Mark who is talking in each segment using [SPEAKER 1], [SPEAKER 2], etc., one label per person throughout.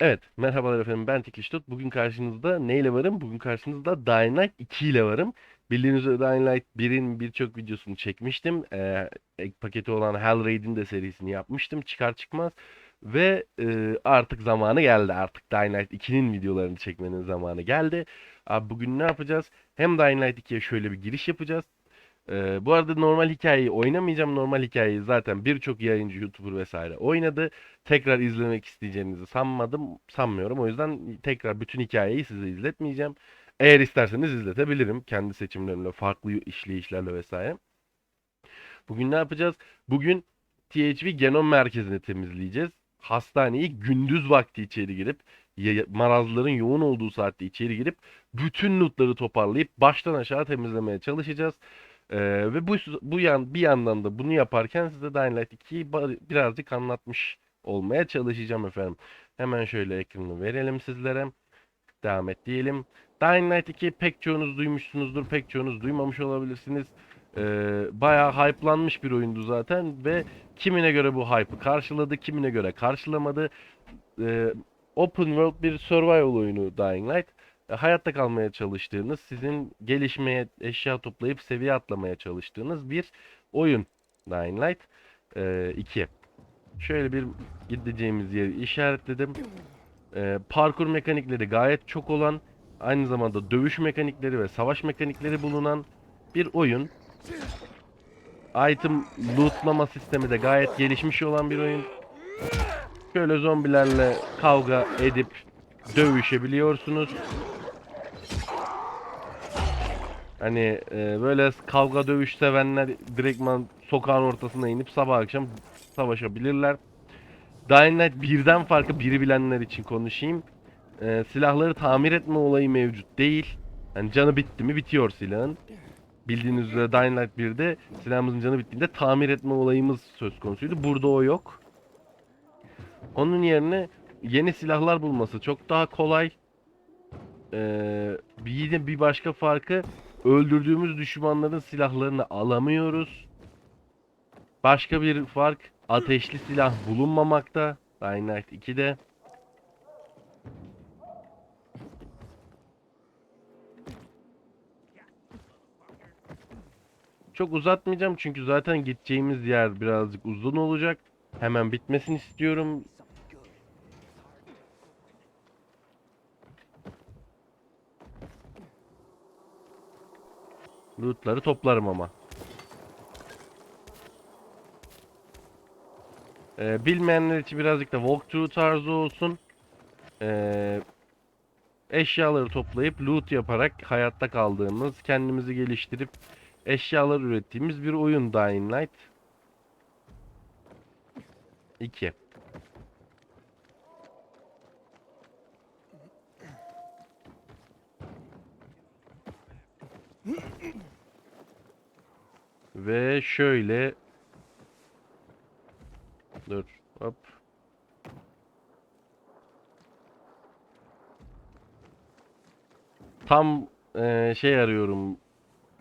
[SPEAKER 1] Evet, merhabalar efendim. Ben Tikiştut. Bugün karşınızda neyle varım? Bugün karşınızda Dying Light 2 ile varım. Bildiğiniz üzere Dying Light 1'in birçok videosunu çekmiştim. Ee, ek paketi olan Hellraid'in de serisini yapmıştım. Çıkar çıkmaz. Ve e, artık zamanı geldi. Artık Dying Light 2'nin videolarını çekmenin zamanı geldi. Abi bugün ne yapacağız? Hem Dying Light 2'ye şöyle bir giriş yapacağız. Ee, bu arada normal hikayeyi oynamayacağım. Normal hikayeyi zaten birçok yayıncı, YouTuber vesaire oynadı. Tekrar izlemek isteyeceğinizi sanmadım, sanmıyorum. O yüzden tekrar bütün hikayeyi size izletmeyeceğim. Eğer isterseniz izletebilirim. Kendi seçimlerimle, farklı işleyişlerle vesaire. Bugün ne yapacağız? Bugün THV Genom Merkezi'ni temizleyeceğiz. Hastaneyi gündüz vakti içeri girip, marazların yoğun olduğu saatte içeri girip, bütün lootları toparlayıp baştan aşağı temizlemeye çalışacağız. Ee, ve bu bu yan bir yandan da bunu yaparken size Dying Light 2'yi ba- birazcık anlatmış olmaya çalışacağım efendim. Hemen şöyle ekranı verelim sizlere. Devam et diyelim. Dying Light 2 pek çoğunuz duymuşsunuzdur, pek çoğunuz duymamış olabilirsiniz. Ee, bayağı hype'lanmış bir oyundu zaten ve kimine göre bu hype'ı karşıladı, kimine göre karşılamadı. Ee, open world bir survival oyunu Dying Light hayatta kalmaya çalıştığınız, sizin gelişmeye, eşya toplayıp seviye atlamaya çalıştığınız bir oyun Dying Light e, 2. Şöyle bir gideceğimiz yeri işaretledim. E, parkur mekanikleri gayet çok olan, aynı zamanda dövüş mekanikleri ve savaş mekanikleri bulunan bir oyun. Item lootlama sistemi de gayet gelişmiş olan bir oyun. Şöyle zombilerle kavga edip dövüşebiliyorsunuz. Hani e, böyle kavga dövüş sevenler direktman sokağın ortasına inip sabah akşam savaşabilirler. Dying Light birden farkı biri bilenler için konuşayım. E, silahları tamir etme olayı mevcut değil. Yani canı bitti mi bitiyor silahın. Bildiğiniz üzere Dying Light 1'de silahımızın canı bittiğinde tamir etme olayımız söz konusuydu. Burada o yok. Onun yerine yeni silahlar bulması çok daha kolay. Ee, bir bir başka farkı öldürdüğümüz düşmanların silahlarını alamıyoruz. Başka bir fark ateşli silah bulunmamakta. Dying Light 2'de. Çok uzatmayacağım çünkü zaten gideceğimiz yer birazcık uzun olacak. Hemen bitmesini istiyorum. Lootları toplarım ama. Ee, bilmeyenler için birazcık da walkthrough tarzı olsun. Ee, eşyaları toplayıp loot yaparak hayatta kaldığımız, kendimizi geliştirip eşyalar ürettiğimiz bir oyun Dying Light 2. Ve şöyle Dur. Hop. Tam eee, şey arıyorum.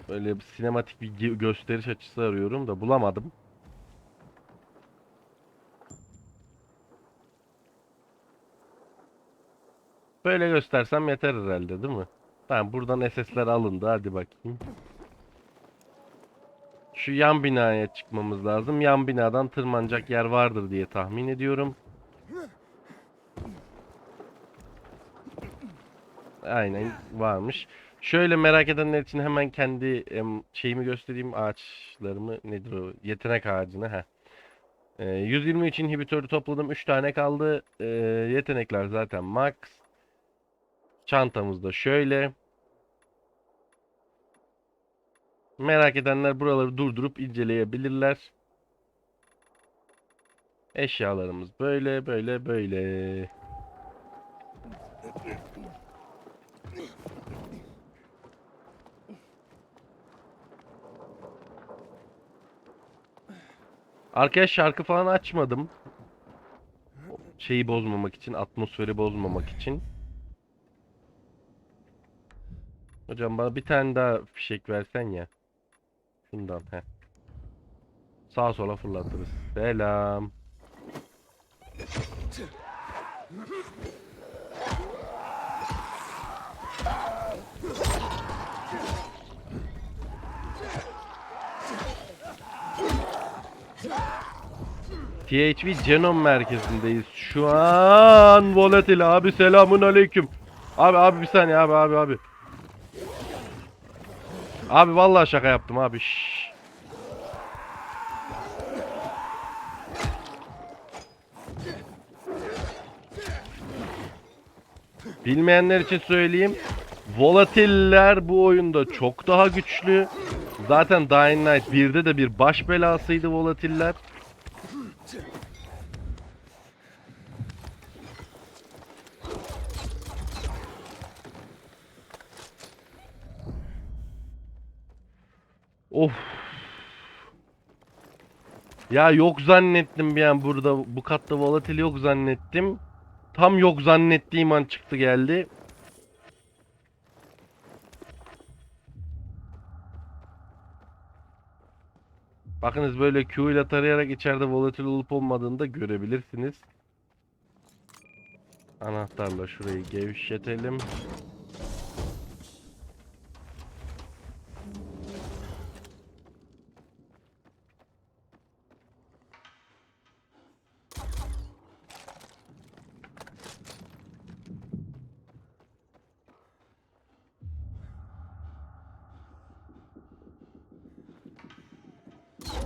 [SPEAKER 1] Böyle bir sinematik bir gösteriş açısı arıyorum da bulamadım. Böyle göstersem yeter herhalde değil mi? Tamam buradan SS'ler alındı hadi bakayım. Şu yan binaya çıkmamız lazım. Yan binadan tırmanacak yer vardır diye tahmin ediyorum. Aynen varmış. Şöyle merak edenler için hemen kendi şeyimi göstereyim. Ağaçlarımı nedir o? Yetenek ağacını. Heh. Ee, 123 inhibitörü topladım. 3 tane kaldı. Ee, yetenekler zaten max. Çantamızda şöyle. Merak edenler buraları durdurup inceleyebilirler. Eşyalarımız böyle böyle böyle. Arkaya şarkı falan açmadım. Şeyi bozmamak için, atmosferi bozmamak için. Hocam bana bir tane daha fişek versen ya. Şundan he. Sağa sola fırlatırız. Selam. THV Genom merkezindeyiz. Şu an Volatil abi selamun aleyküm. Abi abi bir saniye abi abi abi. Abi vallahi şaka yaptım abi. Şşş. Bilmeyenler için söyleyeyim. Volatiller bu oyunda çok daha güçlü. Zaten Dying Light 1'de de bir baş belasıydı volatiller. Of. Ya yok zannettim bir an burada bu katta volatil yok zannettim. Tam yok zannettiğim an çıktı geldi. Bakınız böyle Q ile tarayarak içeride volatil olup olmadığını da görebilirsiniz. Anahtarla şurayı gevşetelim.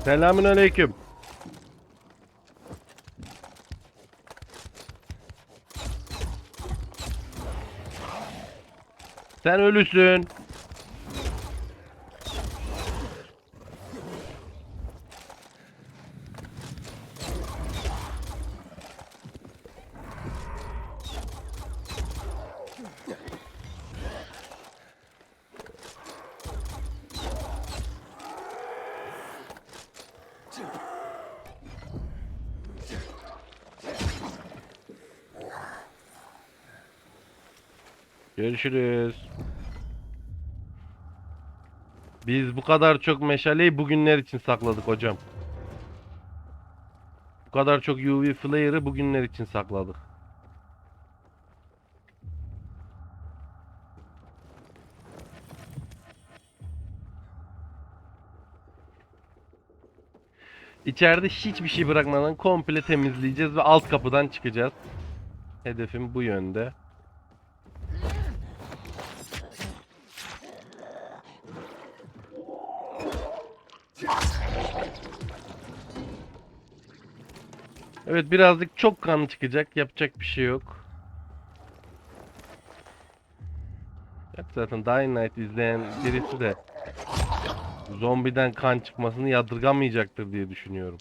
[SPEAKER 1] Selamünaleyküm. Sen ölüsün. Görüşürüz. Biz bu kadar çok meşaleyi bugünler için sakladık hocam. Bu kadar çok UV flare'ı bugünler için sakladık. İçeride hiçbir şey bırakmadan komple temizleyeceğiz ve alt kapıdan çıkacağız. Hedefim bu yönde. Evet birazcık çok kan çıkacak. Yapacak bir şey yok. Yok zaten Dying Light izleyen birisi de zombiden kan çıkmasını yadırgamayacaktır diye düşünüyorum.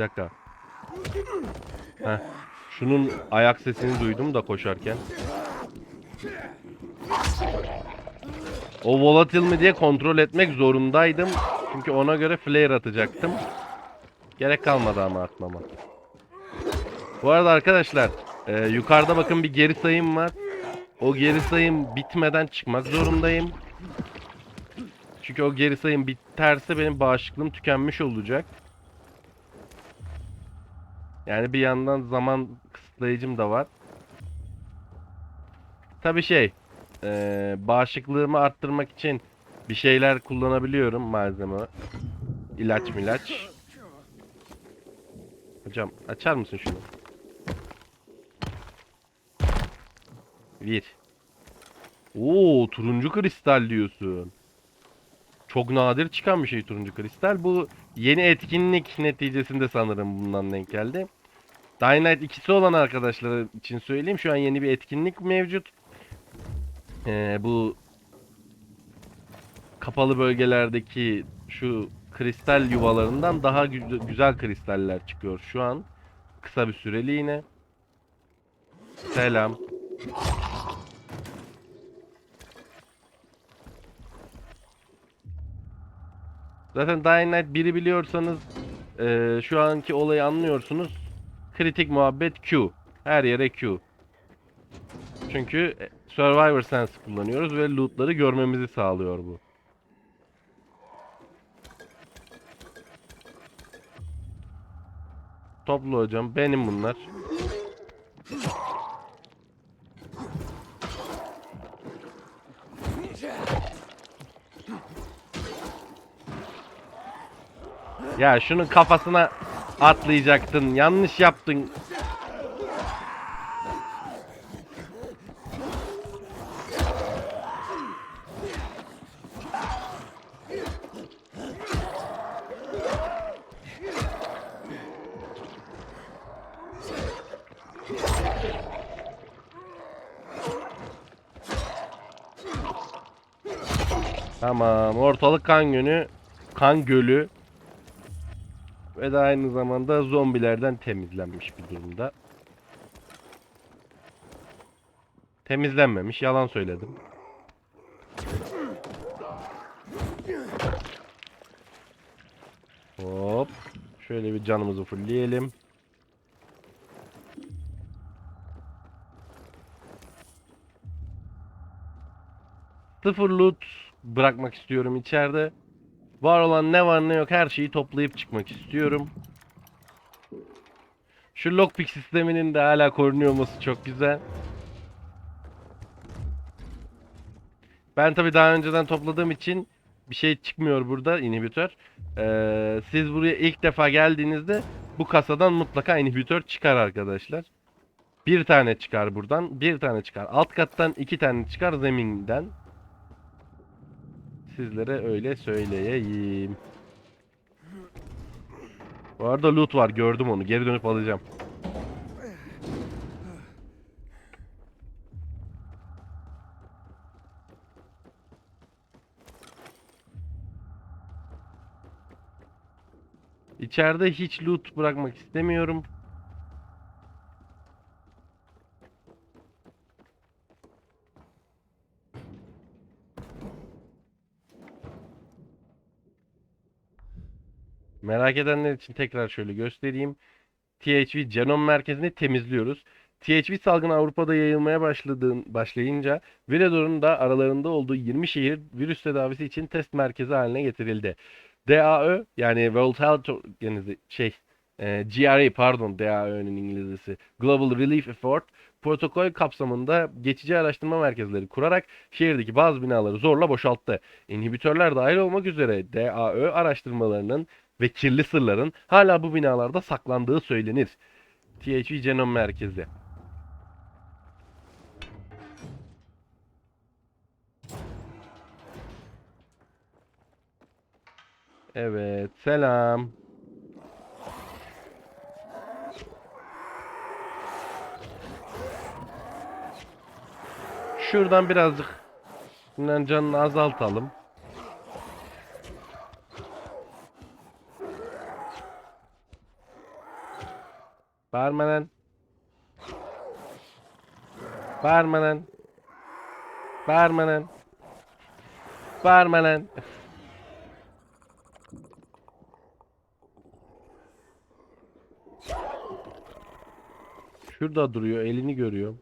[SPEAKER 1] Dakika. Heh. Şunun ayak sesini duydum da koşarken. O volatil mi diye kontrol etmek zorundaydım. Çünkü ona göre flare atacaktım. Gerek kalmadı ama atmama. Bu arada arkadaşlar e, yukarıda bakın bir geri sayım var. O geri sayım bitmeden çıkmak zorundayım. Çünkü o geri sayım biterse benim bağışıklığım tükenmiş olacak. Yani bir yandan zaman kısıtlayıcım da var. Tabi şey, eee bağışıklığımı arttırmak için bir şeyler kullanabiliyorum malzeme. İlaç milaç. Hocam açar mısın şunu? Bir. Oo turuncu kristal diyorsun. Çok nadir çıkan bir şey turuncu kristal. Bu yeni etkinlik neticesinde sanırım bundan denk geldi. Dying Light 2'si olan arkadaşlar için söyleyeyim. Şu an yeni bir etkinlik mevcut. Ee, bu kapalı bölgelerdeki şu kristal yuvalarından daha gü- güzel kristaller çıkıyor şu an. Kısa bir süreliğine. Selam. Zaten Dying Light 1'i biliyorsanız eee, şu anki olayı anlıyorsunuz. Kritik muhabbet Q. Her yere Q. Çünkü e, Survivor Sense kullanıyoruz ve lootları görmemizi sağlıyor bu. Toplu hocam. Benim bunlar. Ya şunun kafasına atlayacaktın. Yanlış yaptın. Tamam. Ortalık kan gölü. Kan gölü. Ve de aynı zamanda zombilerden temizlenmiş bir durumda. Temizlenmemiş. Yalan söyledim. Hop. Şöyle bir canımızı fullleyelim. Sıfır loot bırakmak istiyorum içeride. Var olan ne var ne yok her şeyi toplayıp çıkmak istiyorum. Şu lockpick sisteminin de hala korunuyor olması çok güzel. Ben tabi daha önceden topladığım için bir şey çıkmıyor burada inhibitör. Ee, siz buraya ilk defa geldiğinizde bu kasadan mutlaka inhibitör çıkar arkadaşlar. Bir tane çıkar buradan, bir tane çıkar. Alt kattan iki tane çıkar zeminden. Sizlere öyle söyleyeyim. Bu arada loot var gördüm onu. Geri dönüp alacağım. İçeride hiç loot bırakmak istemiyorum. Merak edenler için tekrar şöyle göstereyim. THV Genom Merkezi'ni temizliyoruz. THV salgını Avrupa'da yayılmaya başladığın, başlayınca Viredor'un da aralarında olduğu 20 şehir virüs tedavisi için test merkezi haline getirildi. DAÖ yani World Health Organization şey e, GRE pardon DAÖ'nün İngilizcesi Global Relief Effort protokol kapsamında geçici araştırma merkezleri kurarak şehirdeki bazı binaları zorla boşalttı. İnhibitörler dahil olmak üzere DAÖ araştırmalarının ve kirli sırların hala bu binalarda saklandığı söylenir. THV Genom Merkezi. Evet, selam. Şuradan birazcık canını azaltalım. Bağırma lan. Bağırma lan. Bağırma. Şurada duruyor, elini görüyor.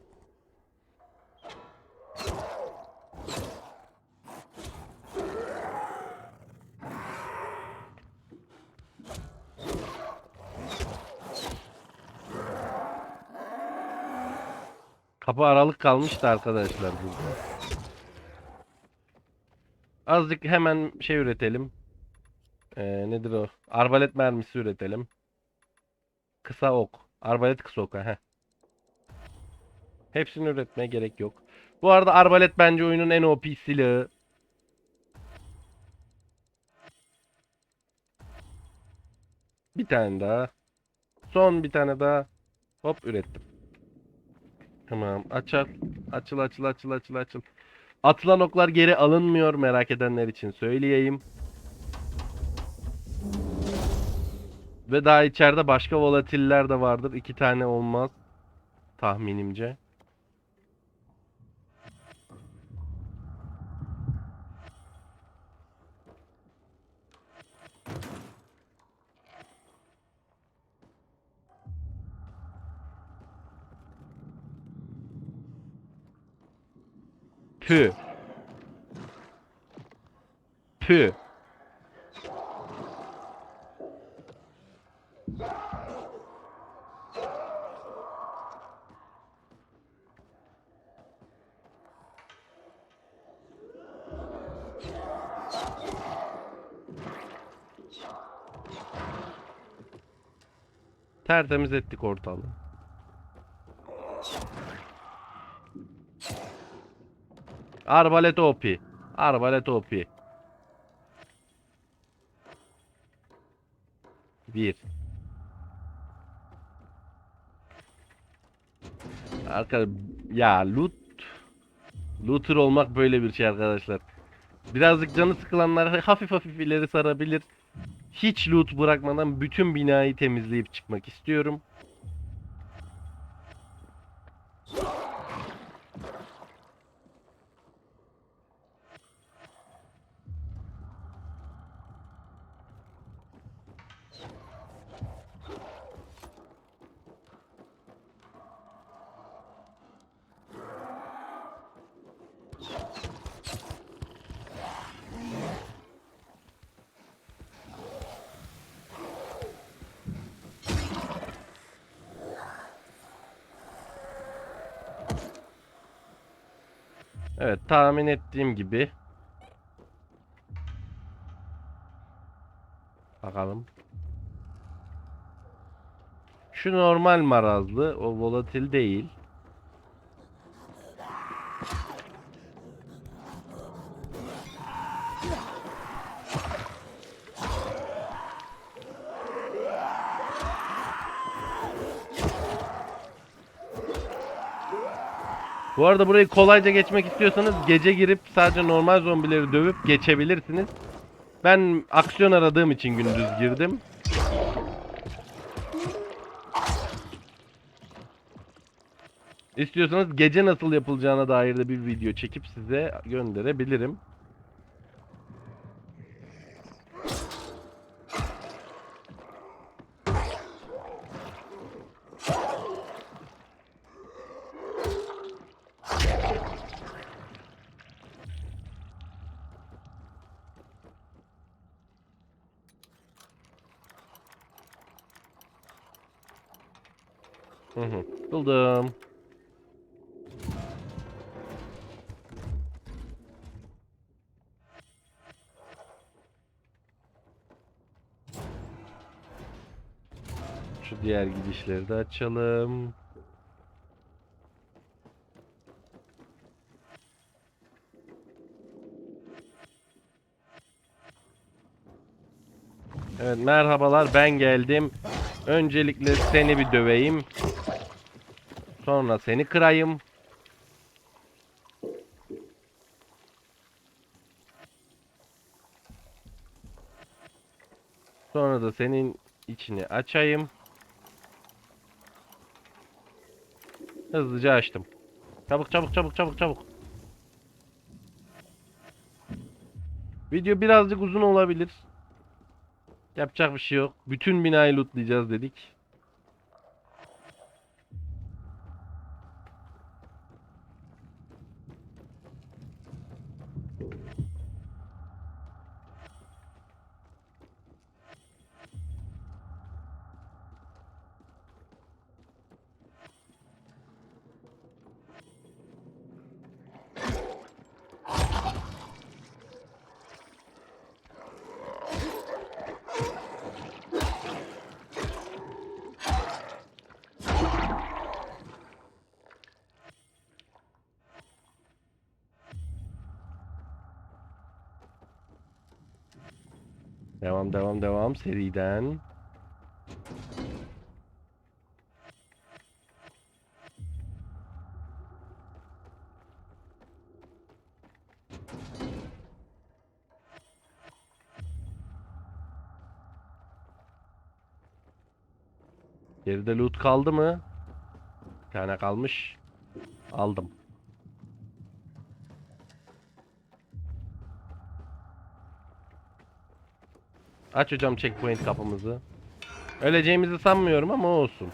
[SPEAKER 1] Kapı aralık kalmıştı arkadaşlar burada. Azıcık hemen şey üretelim. Ee, nedir o? Arbalet mermisi üretelim. Kısa ok. Arbalet kısa ok. Heh. Hepsini üretmeye gerek yok. Bu arada arbalet bence oyunun en OP silahı. Bir tane daha. Son bir tane daha. Hop ürettim. Tamam. Açıl. Açıl açıl açıl açıl açıl. Atılan oklar geri alınmıyor merak edenler için söyleyeyim. Ve daha içeride başka volatiller de vardır. İki tane olmaz. Tahminimce. Pü. Pü. Tertemiz ettik ortalığı. Arbalet OP. Arbalet OP. Bir. Arka ya loot looter olmak böyle bir şey arkadaşlar. Birazcık canı sıkılanlar hafif hafif ileri sarabilir. Hiç loot bırakmadan bütün binayı temizleyip çıkmak istiyorum. Evet tahmin ettiğim gibi. Bakalım. Şu normal marazlı, o volatil değil. Bu arada burayı kolayca geçmek istiyorsanız gece girip sadece normal zombileri dövüp geçebilirsiniz. Ben aksiyon aradığım için gündüz girdim. İstiyorsanız gece nasıl yapılacağına dair de bir video çekip size gönderebilirim. Hı hı. Buldum. Şu diğer gidişleri de açalım. Evet merhabalar ben geldim. Öncelikle seni bir döveyim. Sonra seni kırayım. Sonra da senin içini açayım. Hızlıca açtım. Çabuk çabuk çabuk çabuk çabuk. Video birazcık uzun olabilir. Yapacak bir şey yok. Bütün binayı lootlayacağız dedik. Devam devam devam seriden. Geride loot kaldı mı? Bir tane kalmış. Aldım. Aç hocam checkpoint kapımızı. Öleceğimizi sanmıyorum ama olsun.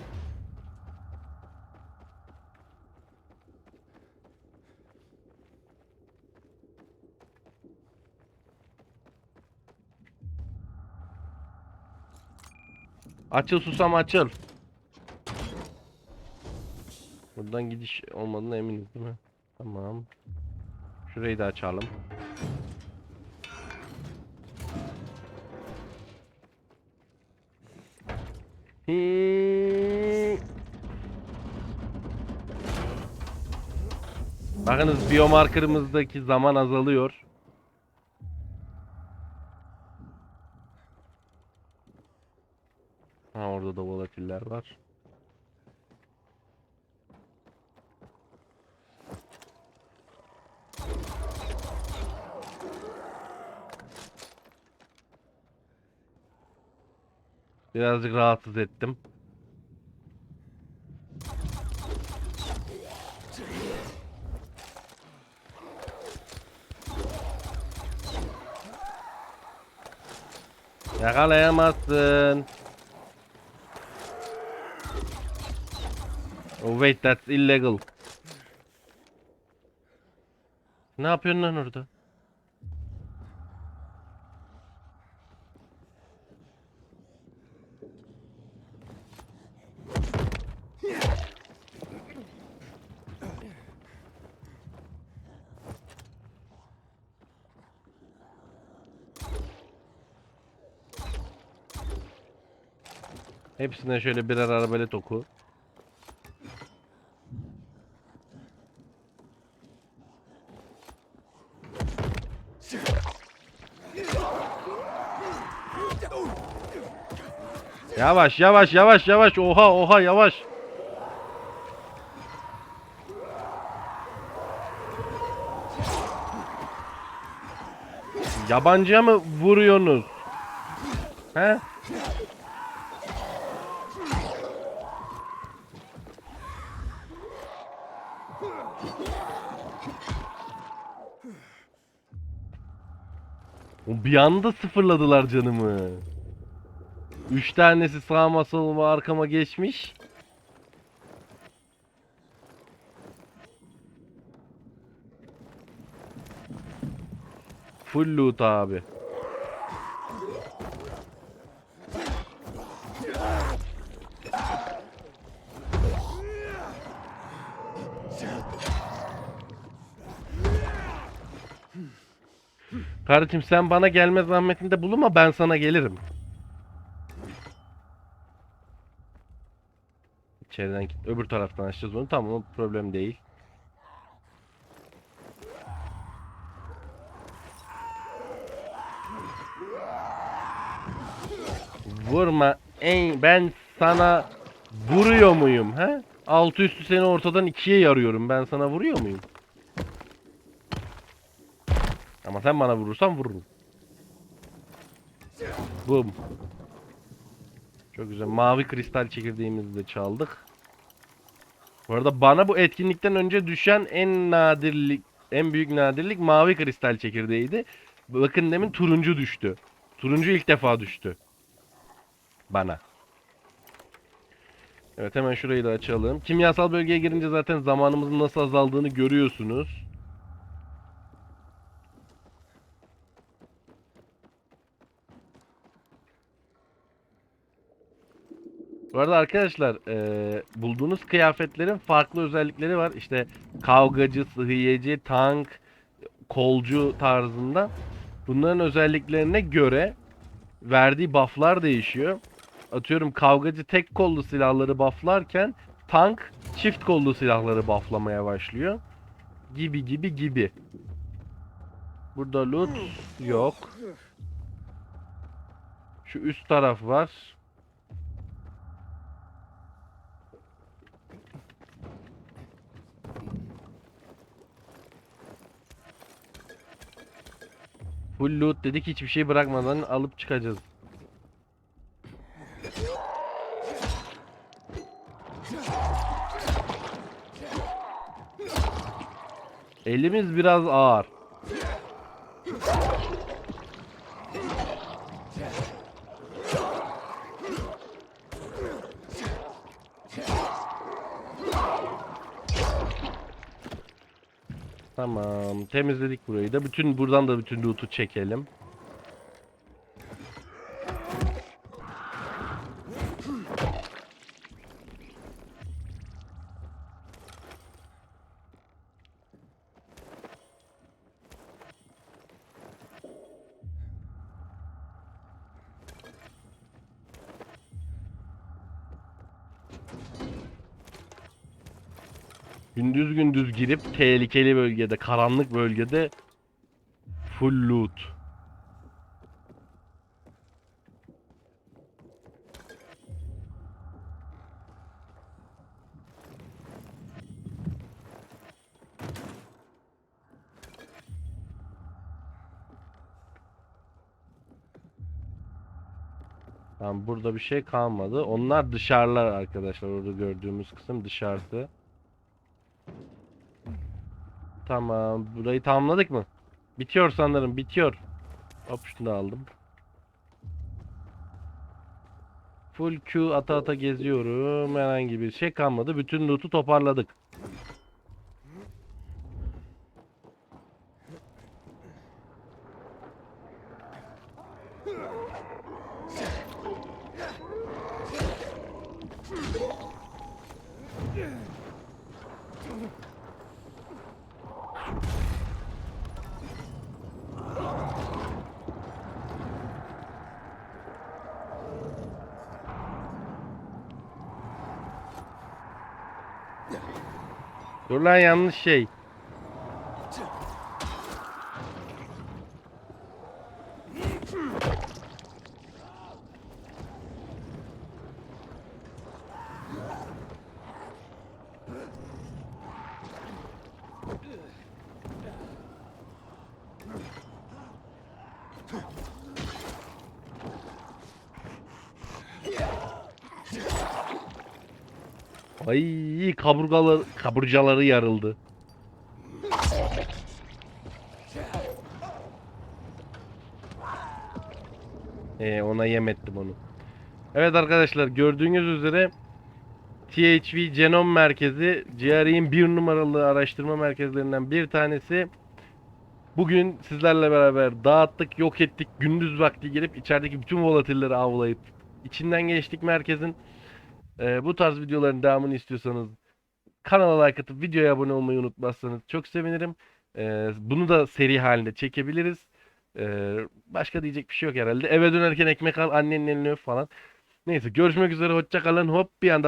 [SPEAKER 1] Açıl susam açıl. Buradan gidiş olmadığına eminiz değil mi? Tamam. Şurayı da açalım. Hii. Bakınız biomarkerımızdaki zaman azalıyor. Ha orada da volatiller var. Birazcık rahatsız ettim. Yakalayamazsın. Oh wait that's illegal. Ne yapıyorsun lan orada? Hepsine şöyle birer arabalet oku. Yavaş yavaş yavaş yavaş oha oha yavaş. Yabancıya mı vuruyorsunuz? He? Bir anda sıfırladılar canımı. Üç tanesi sağıma soluma arkama geçmiş. Full loot abi. Kardeşim sen bana gelme zahmetinde bulunma ben sana gelirim. İçeriden. Öbür taraftan açacağız onu. Tamam o problem değil. Vurma. En ben sana vuruyor muyum he? Altı üstü seni ortadan ikiye yarıyorum. Ben sana vuruyor muyum? Ama sen bana vurursan vururum. Boom. Çok güzel. Mavi kristal çekirdeğimizi de çaldık. Bu arada bana bu etkinlikten önce düşen en nadirlik, en büyük nadirlik mavi kristal çekirdeğiydi. Bakın demin turuncu düştü. Turuncu ilk defa düştü. Bana. Evet hemen şurayı da açalım. Kimyasal bölgeye girince zaten zamanımızın nasıl azaldığını görüyorsunuz. Bu arada arkadaşlar eee, bulduğunuz kıyafetlerin farklı özellikleri var. İşte kavgacı, sıhhiyeci, tank, kolcu tarzında. Bunların özelliklerine göre verdiği bufflar değişiyor. Atıyorum kavgacı tek kollu silahları bufflarken tank çift kollu silahları bufflamaya başlıyor. Gibi gibi gibi. Burada loot yok. Şu üst taraf var. Full loot dedik hiçbir şey bırakmadan alıp çıkacağız. Elimiz biraz ağır. Tamam, temizledik burayı da. Bütün buradan da bütün loot'u çekelim. Gündüz gündüz girip tehlikeli bölgede, karanlık bölgede full loot. Tamam burada bir şey kalmadı. Onlar dışarılar arkadaşlar. Orada gördüğümüz kısım dışarısı. Tamam. Burayı tamamladık mı? Bitiyor sanırım. Bitiyor. Hop şunu aldım. Full Q ata ata geziyorum. Herhangi bir şey kalmadı. Bütün loot'u toparladık. Dur lan yanlış şey. Ay kaburgalar kaburcaları yarıldı. Ee, ona yem ettim onu. Evet arkadaşlar gördüğünüz üzere THV Genom Merkezi GRE'in bir numaralı araştırma merkezlerinden bir tanesi. Bugün sizlerle beraber dağıttık, yok ettik. Gündüz vakti gelip içerideki bütün volatilleri avlayıp içinden geçtik merkezin. Ee, bu tarz videoların devamını istiyorsanız kanala like atıp videoya abone olmayı unutmazsanız çok sevinirim. Ee, bunu da seri halinde çekebiliriz. Ee, başka diyecek bir şey yok herhalde. Eve dönerken ekmek al, annenin elini öp falan. Neyse görüşmek üzere, hoşça kalın. Hop bir anda